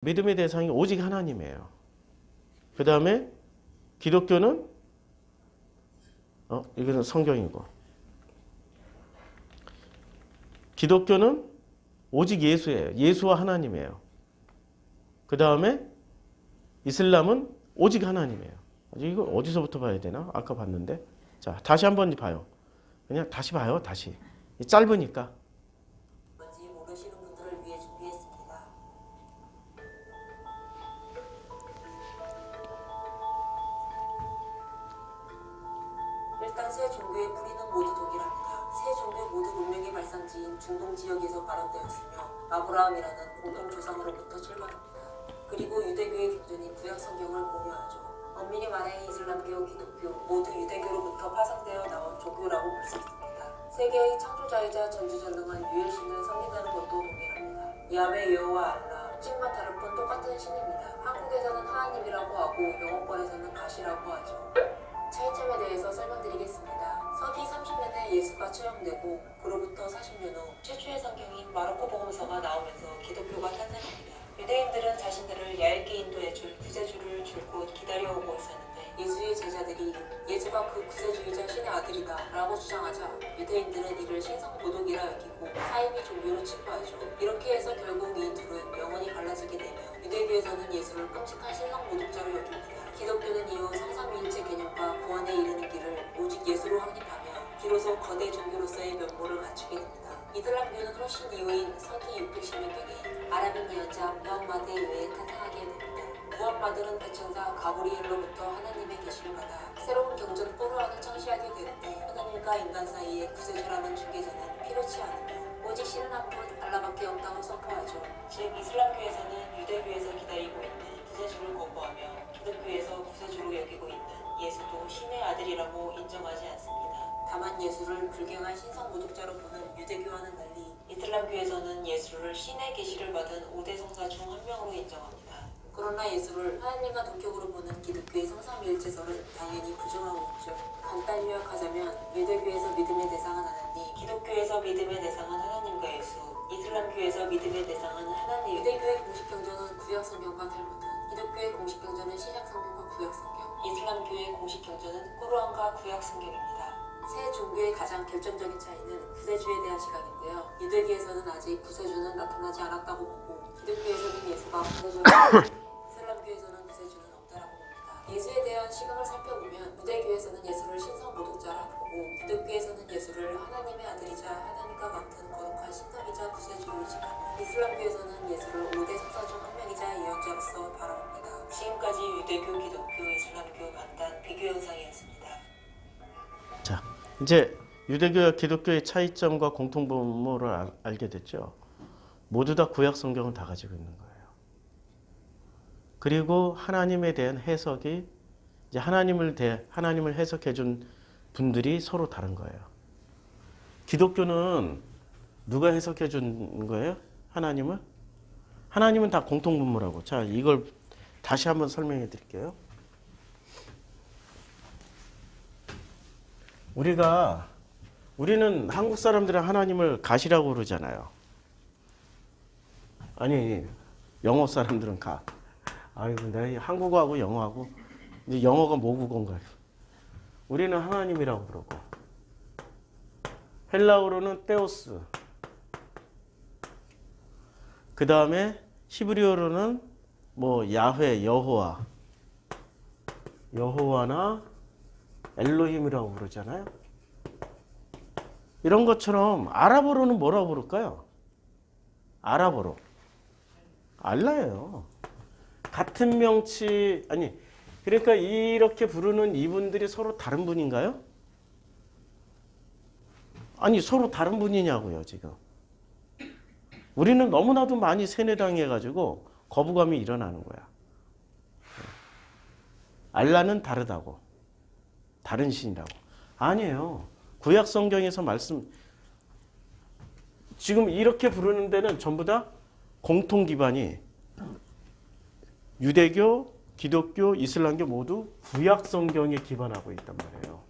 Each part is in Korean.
믿음의 대상이 오직 하나님이에요. 그 다음에 기독교는 어 이거는 성경이고 기독교는 오직 예수예요. 예수와 하나님이에요. 그 다음에 이슬람은 오직 하나님이에요. 이거 어디서부터 봐야 되나? 아까 봤는데. 자, 다시 한번 봐요. 그냥 다시 봐요. 다시. 짧으니까. 모두 동일합니다. 세 종교 모두 문명의 발산지인 중동 지역에서 발원되었으며 아브라함이라는 공동 조상으로부터 출발합니다. 그리고 유대교의 경전인 구약 성경을 공유하죠. 엄밀히 말해 이슬람교, 기독교 모두 유대교로부터 파생되어 나온 종교라고 볼 수 있습니다. 세계의 창조자이자 전지전능한 유일신을 섬긴다는 것도 동일합니다. 야베 여호와 알라, 뜻만 다를 뿐 똑같은 신입니다. 한국에서는 하나님이라고 하고 영어권에서는 가시라고 하죠. 차이점에 대해서 설명드리겠습니다. 서기 30년에 예수가 처형되고 그로부터 40년 후 최초의 성경인 마르코 복음서가 나오면서 기독교가 탄생합니다. 유대인들은 자신들을 얇게 인도해줄 구세주를 줄곧 기다려오고 있었는데 예수의 제자들이 예수가 그 구세주이자 신의 아들이다 라고 주장하자 유대인들은 이를 신성모독이라 여기고 사임이 종교로 치부하죠. 이렇게 해서 결국 이 둘은 영원히 갈라지게 되며 유대교에서는 예수를 끔찍한 신성 모독자로 여깁니다. 기독교는 이후 성삼위일체 개념과 구원에 이르는 길을 오직 예수로 확립하며 비로소 거대 종교로서의 면모를 갖추게 됩니다. 이슬람교는 훨씬 이후인 서기 616년에 아랍인 예언자 무함마드에 의해 탄생하게 됩니다. 무함마드는 대천사 가브리엘로부터 하나님의 계시를 받아 새로운 경전 꾸르안을 창시하게 되는데 하나님과 인간 사이의 구세주라는 중개자는 필요치 않으며 오직 신은 한 분 알라밖에 없다고 선포하죠. 즉 이슬람교에서는 유대교에서 기다리고 있는 구세주를 거부하며 기독교에서 구세주로 여기고 있는 예수도 신의 아들이라고 인정하지 않습니다. 다만 예수를 불경한 신성 모독자로 보는 유대교와는 달리 이슬람교에서는 예수를 신의 계시를 받은 5대 성사 중 한 명으로 인정합니다. 그러나 예수를 하나님과 동격으로 보는 기독교의 성삼위일체설은 당연히 부정하고 있죠. 간단히 요약하자면 유대교에서 믿음의 대상은 하나님, 기독교에서 믿음의 대상은 하나님과 예수, 이슬람교에서 믿음의 대상은 하나님. 유대교의 공식 경전은 구약 성경과 탈무드, 기독교의 공식 경전은 신약 성경과 구약 성경, 이슬람교의 공식 경전은 꾸르안과 구약 성경입니다. 세 종교의 가장 결정적인 차이는 구세주에 대한 시각인데요. 유대교에서는 아직 구세주는 나타나지 않았다고 보고 기독교에서는 예수가 구세주로 이 예수에 대한 시각을 살펴보면 유대교에서는 예수를 신성 모독자라고 보고 기독교에서는 예수를 하나님의 아들이자 하나님과 같은 거룩한 신성이자 구세주로 지가며 이슬람교에서는 예수를 5대 성사 중 한 명이자 예언자로서 바라봅니다. 지금까지 유대교, 기독교, 이슬람교 간단 비교 영상이었습니다. 자, 이제 유대교와 기독교의 차이점과 공통분모를 알, 알게 됐죠. 모두 다 구약 성경을 다 가지고 있는 거예요. 그리고 하나님에 대한 해석이 이제 하나님을 대 하나님을 해석해 준 분들이 서로 다른 거예요. 기독교는 누가 해석해 준 거예요? 하나님을? 하나님은 다 공통분모라고. 자, 이걸 다시 한번 설명해 드릴게요. 우리가 우리는 한국 사람들은 하나님을 가시라고 그러잖아요. 아니 영어 사람들은 가. 아이고 내가 한국어하고 영어하고 이제 영어가 모국어인가요? 우리는 하나님이라고 그러고 헬라어로는 테오스. 그 다음에 히브리어로는 뭐 야훼, 여호와, 여호와나 엘로힘이라고 그러잖아요. 이런 것처럼 아랍어로는 뭐라고 부를까요? 아랍어로. 알라예요. 같은 명치 아니 그러니까 이렇게 부르는 이분들이 서로 다른 분인가요? 아니 서로 다른 분이냐고요 지금. 우리는 너무나도 많이 세뇌당해 가지고 거부감이 일어나는 거야. 알라는 다르다고. 다른 신이라고. 아니에요. 구약 성경에서 말씀 지금 이렇게 부르는 데는 전부 다 공통 기반이 유대교, 기독교, 이슬람교 모두 구약 성경에 기반하고 있단 말이에요.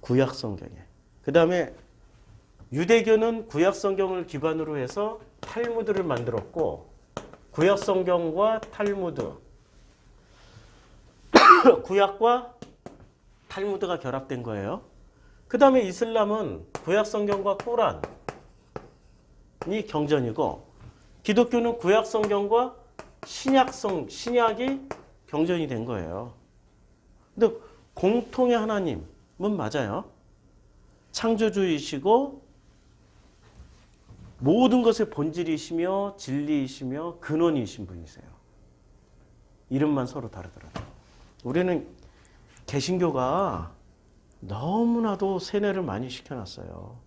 구약 성경에. 그 다음에 유대교는 구약 성경을 기반으로 해서 탈무드를 만들었고 구약 성경과 탈무드 구약과 탈무드가 결합된 거예요. 그 다음에 이슬람은 구약 성경과 코란이 경전이고 기독교는 구약 성경과 신약성 신약이 경전이 된 거예요. 근데 공통의 하나님은 맞아요. 창조주이시고 모든 것의 본질이시며 진리이시며 근원이신 분이세요. 이름만 서로 다르더라도. 우리는 개신교가 너무나도 세뇌를 많이 시켜놨어요.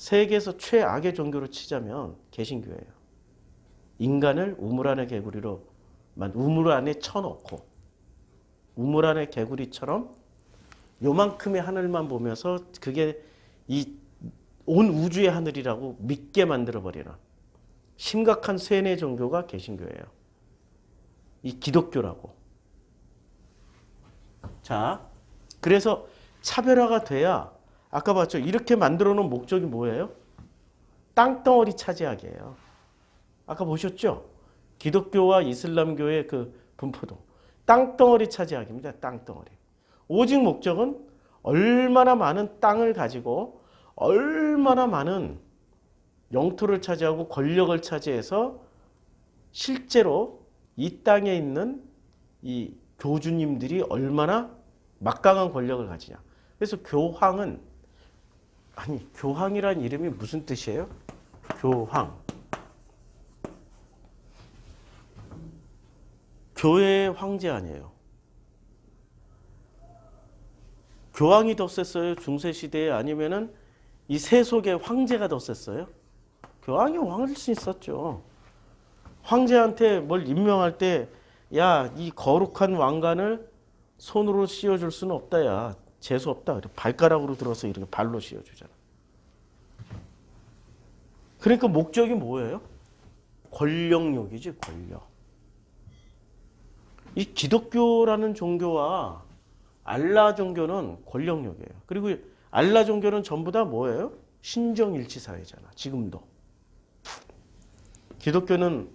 세계에서 최악의 종교로 치자면 개신교예요. 인간을 우물 안의 개구리로 만 우물 안에 쳐놓고 우물 안의 개구리처럼 요만큼의 하늘만 보면서 그게 이 온 우주의 하늘이라고 믿게 만들어 버리는 심각한 세뇌 종교가 개신교예요. 이 기독교라고. 자, 그래서 차별화가 돼야 아까 봤죠? 이렇게 만들어 놓은 목적이 뭐예요? 땅덩어리 차지하기예요. 아까 보셨죠? 기독교와 이슬람교의 그 분포도 땅덩어리 차지하기입니다. 땅덩어리. 오직 목적은 얼마나 많은 땅을 가지고 얼마나 많은 영토를 차지하고 권력을 차지해서 실제로 이 땅에 있는 이 교주님들이 얼마나 막강한 권력을 가지냐. 그래서 교황은 아니 교황이란 이름이 무슨 뜻이에요? 교황. 교회의 황제 아니에요. 교황이 더 셌어요? 중세 시대에 아니면은 이 세속의 황제가 더 셌어요? 교황이 왕일 수 있었죠. 황제한테 뭘 임명할 때, 야, 이 거룩한 왕관을 손으로 씌워줄 수는 없다, 야. 재수 없다. 발가락으로 들어서 이렇게 발로 씌워주잖아. 그러니까 목적이 뭐예요? 권력욕이지, 권력. 이 기독교라는 종교와 알라 종교는 권력욕이에요. 그리고 알라 종교는 전부 다 뭐예요? 신정일치 사회잖아. 지금도. 기독교는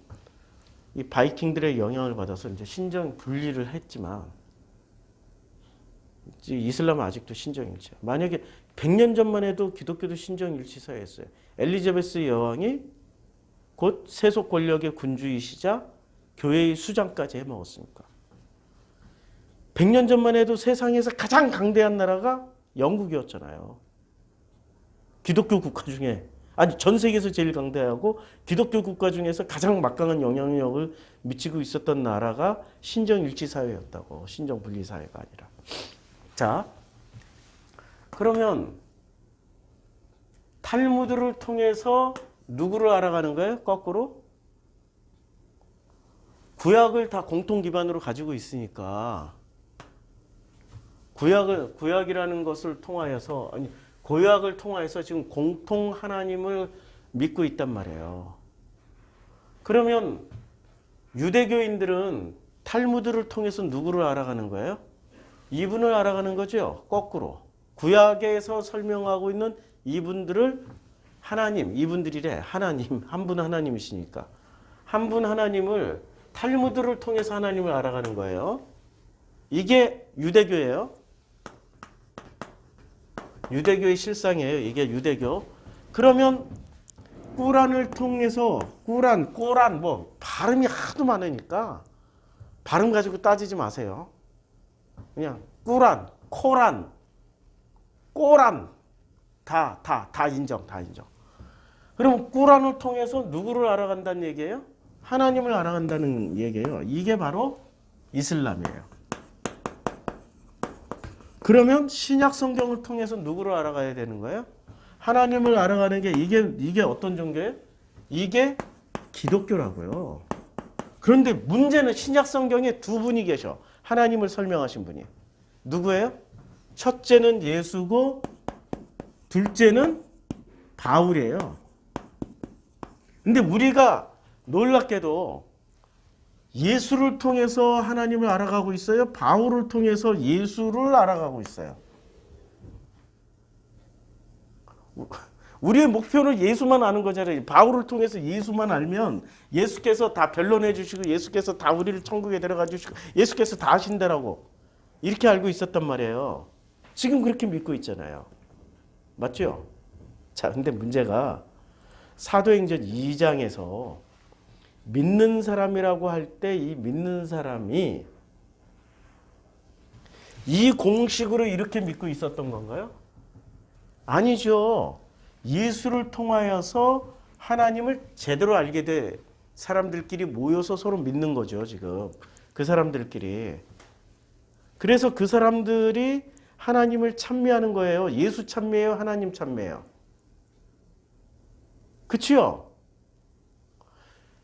이 바이킹들의 영향을 받아서 이제 신정 분리를 했지만 이슬람은 아직도 신정일치야. 만약에 100년 전만 해도 기독교도 신정일치 사회였어요. 엘리자베스 여왕이 곧 세속 권력의 군주이시자 교회의 수장까지 해먹었으니까. 100년 전만 해도 세상에서 가장 강대한 나라가 영국이었잖아요. 기독교 국가 중에 아니 전 세계에서 제일 강대하고 기독교 국가 중에서 가장 막강한 영향력을 미치고 있었던 나라가 신정일치 사회였다고 신정 분리 사회가 아니라 자 그러면 탈무드를 통해서 누구를 알아가는 거예요? 거꾸로 구약을 다 공통 기반으로 가지고 있으니까 구약을 구약이라는 것을 통하여서 아니 구약을 통하여서 지금 공통 하나님을 믿고 있단 말이에요. 그러면 유대교인들은 탈무드를 통해서 누구를 알아가는 거예요? 이분을 알아가는 거죠. 거꾸로 구약에서 설명하고 있는 이분들을 하나님 이분들이래 하나님 한 분 하나님이시니까 한 분 하나님을 탈무드를 통해서 하나님을 알아가는 거예요. 이게 유대교예요. 유대교의 실상이에요. 이게 유대교. 그러면 꾸란을 통해서 꾸란, 꼬란 뭐 발음이 하도 많으니까 발음 가지고 따지지 마세요. 그냥 꾸란, 코란, 꼬란 다, 다, 다 인정, 다 인정. 그럼 꾸란을 통해서 누구를 알아간다는 얘기예요? 하나님을 알아간다는 얘기예요. 이게 바로 이슬람이에요. 그러면 신약 성경을 통해서 누구를 알아가야 되는 거예요? 하나님을 알아가는 게 이게 이게 어떤 종교예요? 이게 기독교라고요. 그런데 문제는 신약 성경에 두 분이 계셔. 하나님을 설명하신 분이. 누구예요? 첫째는 예수고 둘째는 바울이에요. 근데 우리가 놀랍게도 예수를 통해서 하나님을 알아가고 있어요. 바울을 통해서 예수를 알아가고 있어요. 우리의 목표는 예수만 아는 거잖아요. 바울을 통해서 예수만 알면 예수께서 다 변론해 주시고 예수께서 다 우리를 천국에 데려가 주시고 예수께서 다 하신다라고 이렇게 알고 있었단 말이에요. 지금 그렇게 믿고 있잖아요. 맞죠? 자, 근데 문제가 사도행전 2장에서 믿는 사람이라고 할 때 이 믿는 사람이 이 공식으로 이렇게 믿고 있었던 건가요? 아니죠. 예수를 통하여서 하나님을 제대로 알게 돼 사람들끼리 모여서 서로 믿는 거죠, 지금. 그 사람들끼리. 그래서 그 사람들이 하나님을 찬미하는 거예요. 예수 찬미해요, 하나님 찬미해요. 그치요?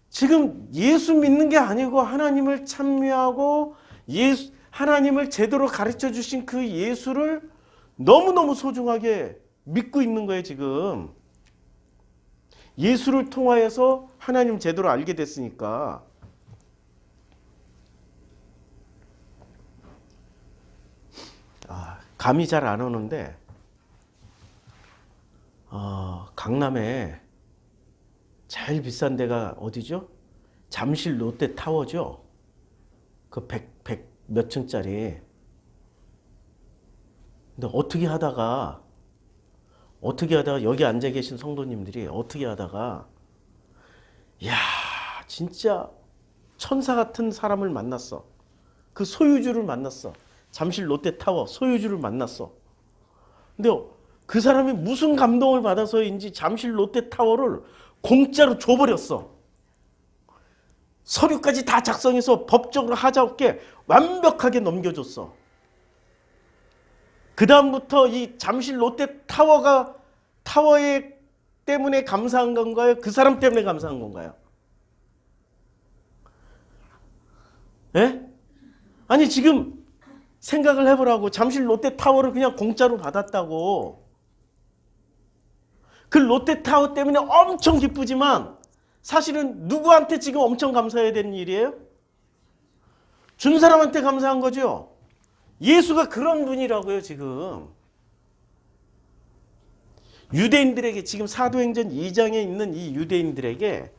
지금 예수 믿는 게 아니고 하나님을 찬미하고 예수, 하나님을 제대로 가르쳐 주신 그 예수를 너무너무 소중하게 믿고 있는 거예요, 지금. 예수를 통하여서 하나님 제대로 알게 됐으니까. 아, 감이 잘 안 오는데, 어, 강남에 제일 비싼 데가 어디죠? 잠실 롯데 타워죠? 그 100, 100 몇 층짜리. 근데 어떻게 하다가 어떻게 하다가 여기 앉아 계신 성도님들이 어떻게 하다가 야 진짜 천사 같은 사람을 만났어. 그 소유주를 만났어. 잠실 롯데타워 소유주를 만났어. 근데 그 사람이 무슨 감동을 받아서인지 잠실 롯데타워를 공짜로 줘버렸어. 서류까지 다 작성해서 법적으로 하자 없게 완벽하게 넘겨줬어. 그 다음부터 이 잠실 롯데 타워가 타워에 때문에 감사한 건가요? 그 사람 때문에 감사한 건가요? 예? 아니 지금 생각을 해보라고 잠실 롯데 타워를 그냥 공짜로 받았다고. 그 롯데 타워 때문에 엄청 기쁘지만 사실은 누구한테 지금 엄청 감사해야 되는 일이에요? 준 사람한테 감사한 거죠. 예수가 그런 분이라고요, 지금. 유대인들에게 지금 사도행전 2장에 있는 이 유대인들에게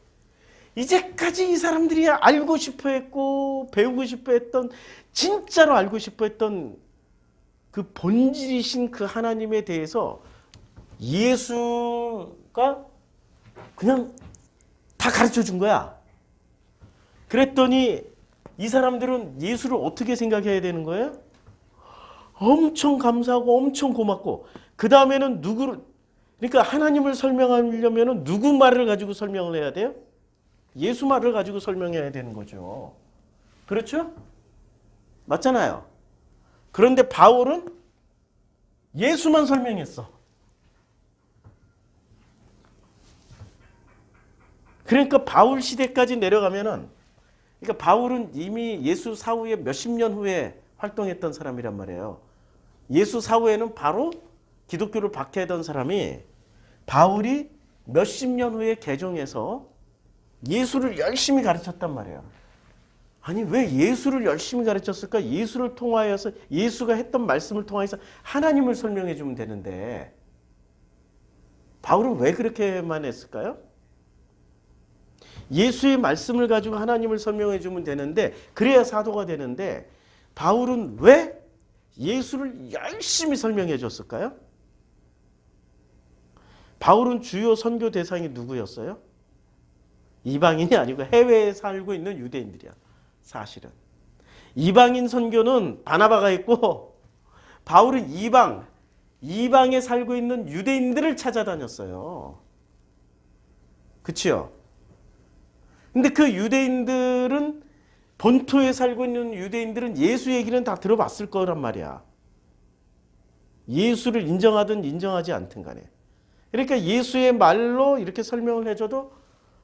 이제까지 이 사람들이 알고 싶어 했고 배우고 싶어 했던 진짜로 알고 싶어 했던 그 본질이신 그 하나님에 대해서 예수가 그냥 다 가르쳐 준 거야. 그랬더니 이 사람들은 예수를 어떻게 생각해야 되는 거예요? 엄청 감사하고 엄청 고맙고 그 다음에는 누구를 그러니까 하나님을 설명하려면 누구 말을 가지고 설명을 해야 돼요? 예수 말을 가지고 설명해야 되는 거죠. 그렇죠? 맞잖아요. 그런데 바울은 예수만 설명했어. 그러니까 바울 시대까지 내려가면은 그러니까 바울은 이미 예수 사후에 몇십 년 후에 활동했던 사람이란 말이에요. 예수 사후에는 바로 기독교를 박해하던 사람이 바울이 몇십 년 후에 개종해서 예수를 열심히 가르쳤단 말이에요. 아니 왜 예수를 열심히 가르쳤을까? 예수를 통하여서 예수가 했던 말씀을 통해서 하나님을 설명해 주면 되는데 바울은 왜 그렇게만 했을까요? 예수의 말씀을 가지고 하나님을 설명해 주면 되는데 그래야 사도가 되는데 바울은 왜 예수를 열심히 설명해 줬을까요? 바울은 주요 선교 대상이 누구였어요? 이방인이 아니고 해외에 살고 있는 유대인들이야. 사실은. 이방인 선교는 바나바가 있고 바울은 이방 이방에 살고 있는 유대인들을 찾아다녔어요. 그치요? 근데 그 유대인들은 본토에 살고 있는 유대인들은 예수 얘기는 다 들어봤을 거란 말이야. 예수를 인정하든 인정하지 않든 간에. 그러니까 예수의 말로 이렇게 설명을 해줘도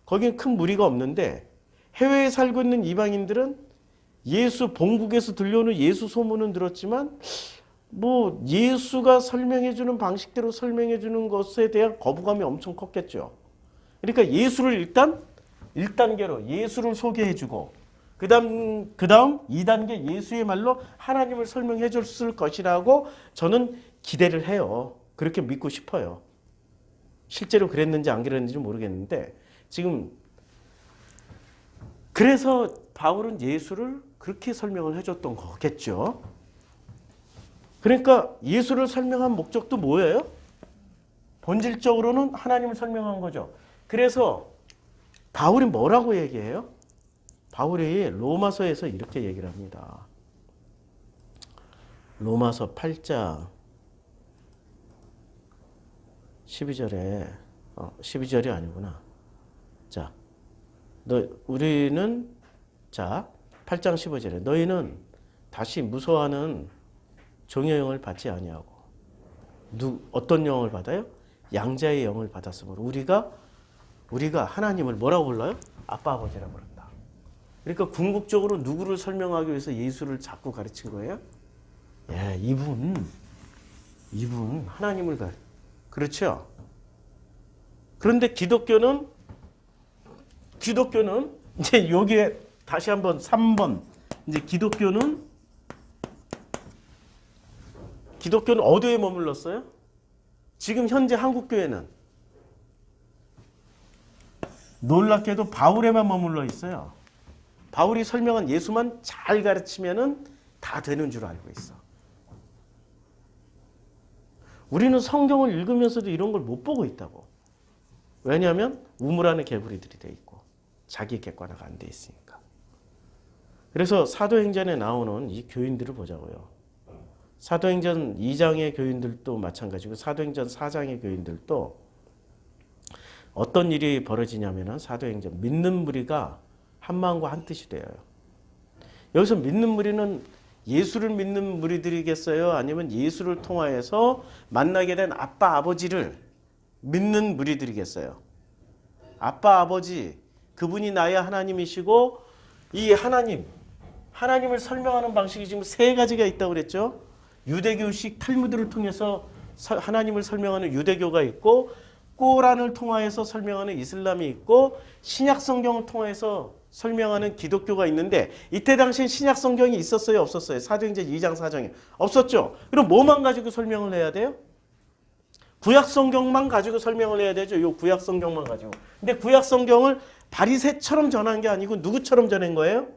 거기는 큰 무리가 없는데 해외에 살고 있는 이방인들은 예수 본국에서 들려오는 예수 소문은 들었지만 뭐 예수가 설명해 주는 방식대로 설명해 주는 것에 대한 거부감이 엄청 컸겠죠. 그러니까 예수를 일단 1단계로 예수를 소개해 주고 그다음 그다음 2단계 예수의 말로 하나님을 설명해 줬을 것이라고 저는 기대를 해요. 그렇게 믿고 싶어요. 실제로 그랬는지 안 그랬는지 모르겠는데 지금 그래서 바울은 예수를 그렇게 설명을 해줬던 거겠죠. 그러니까 예수를 설명한 목적도 뭐예요? 본질적으로는 하나님을 설명한 거죠. 그래서 바울이 뭐라고 얘기해요? 바울이 로마서에서 이렇게 얘기를 합니다. 로마서 8장 12절에 어, 12절이 아니구나. 자, 너 우리는 자 8장 15절에 너희는 다시 무서워하는 종의 영을 받지 아니하고 누 어떤 영을 받아요? 양자의 영을 받았으므로 우리가 우리가 하나님을 뭐라고 불러요? 아빠 아버지라고 부른다. 그러니까 궁극적으로 누구를 설명하기 위해서 예수를 자꾸 가르친 거예요? 예, 이분 이분 하나님을 가 그렇죠? 그런데 기독교는 기독교는 이제 여기에 다시 한번 3번 이제 기독교는 기독교는 어디에 머물렀어요? 지금 현재 한국 교회는 놀랍게도 바울에만 머물러 있어요. 바울이 설명한 예수만 잘 가르치면은 다 되는 줄 알고 있어. 우리는 성경을 읽으면서도 이런 걸 못 보고 있다고. 왜냐하면 우물 안에 개구리들이 돼 있고 자기 객관화가 안 돼 있으니까. 그래서 사도행전에 나오는 이 교인들을 보자고요. 사도행전 2장의 교인들도 마찬가지고 사도행전 4장의 교인들도 어떤 일이 벌어지냐면은 사도행전 믿는 무리가 한 마음과 한 뜻이 되어요. 여기서 믿는 무리는 예수를 믿는 무리들이겠어요? 아니면 예수를 통하여서 만나게 된 아빠 아버지를 믿는 무리들이겠어요? 아빠 아버지 그분이 나의 하나님이시고 이 하나님 하나님을 설명하는 방식이 지금 세 가지가 있다고 그랬죠. 유대교식 탈무드를 통해서 서- 하나님을 설명하는 유대교가 있고 꼬란을 통하여서 설명하는 이슬람이 있고 신약 성경을 통해서 설명하는 기독교가 있는데 이때 당시엔 신약 성경이 있었어요, 없었어요? 사도행전 2장 4장에 없었죠. 그럼 뭐만 가지고 설명을 해야 돼요? 구약 성경만 가지고 설명을 해야 되죠. 요 구약 성경만 가지고. 근데 구약 성경을 바리새처럼 전한 게 아니고 누구처럼 전한 거예요?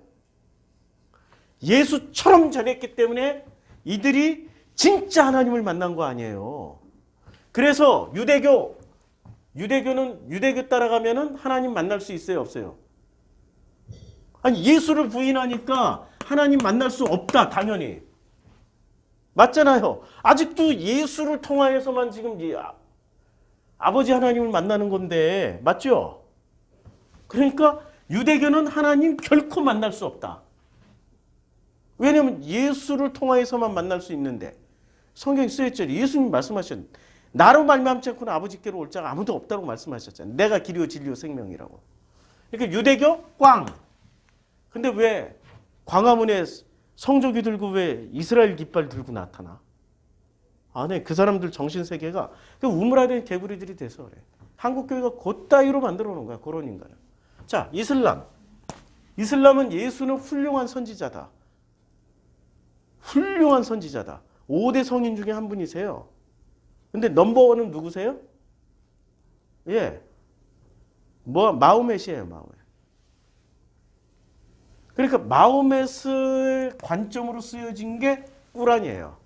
예수처럼 전했기 때문에 이들이 진짜 하나님을 만난 거 아니에요. 그래서 유대교 유대교는 유대교 따라가면은 하나님 만날 수 있어요, 없어요? 아니 예수를 부인하니까 하나님 만날 수 없다, 당연히. 맞잖아요. 아직도 예수를 통하여서만 지금 이 아- 아버지 하나님을 만나는 건데 맞죠? 그러니까 유대교는 하나님 결코 만날 수 없다. 왜냐하면 예수를 통하여서만 만날 수 있는데 성경에 쓰여있죠. 예수님 말씀하셨 나로 말미암지 않고는 아버지께로 올 자가 아무도 없다고 말씀하셨잖아요. 내가 길이요 진리요 생명이라고. 그러니까 유대교 꽝. 근데 왜 광화문에 성조기 들고 왜 이스라엘 깃발 들고 나타나? 안에 그 사람들 정신 세계가 그 우물안에 개구리들이 돼서 그래. 한국 교회가 그따위로 만들어 놓은 거야. 그런 인간을. 자, 이슬람. 이슬람은 예수는 훌륭한 선지자다. 훌륭한 선지자다. 5대 성인 중에 한 분이세요. 근데 넘버원은 누구세요? 예. 뭐 마호멧이에요, 마호멧. 그러니까 마호멧을 관점으로 쓰여진 게 꾸란이에요.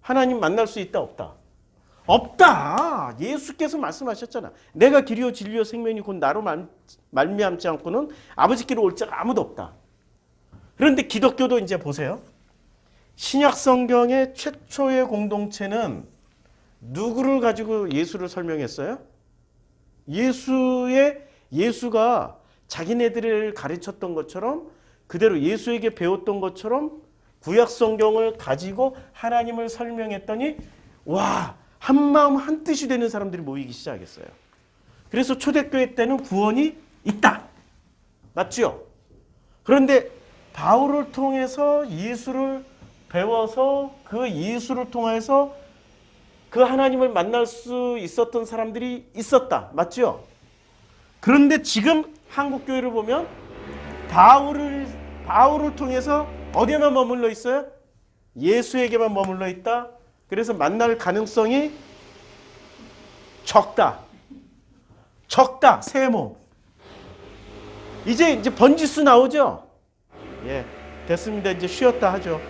하나님 만날 수 있다 없다. 없다. 예수께서 말씀하셨잖아. 내가 길이요 진리요 생명이 곧 나로 말, 말미암지 않고는 아버지께로 올 자가 아무도 없다. 그런데 기독교도 이제 보세요. 신약 성경의 최초의 공동체는 누구를 가지고 예수를 설명했어요? 예수의 예수가 자기네들을 가르쳤던 것처럼 그대로 예수에게 배웠던 것처럼 구약 성경을 가지고 하나님을 설명했더니 와, 한 마음 한 뜻이 되는 사람들이 모이기 시작했어요. 그래서 초대교회 때는 구원이 있다. 맞죠? 그런데 바울을 통해서 예수를 배워서 그 예수를 통해서 그 하나님을 만날 수 있었던 사람들이 있었다. 맞죠? 그런데 지금 한국 교회를 보면 바울을 바울을 통해서 어디에만 머물러 있어요? 예수에게만 머물러 있다. 그래서 만날 가능성이 적다. 적다 세모. 이제 이제 번지수 나오죠? 예, 됐습니다. 이제 쉬었다 하죠.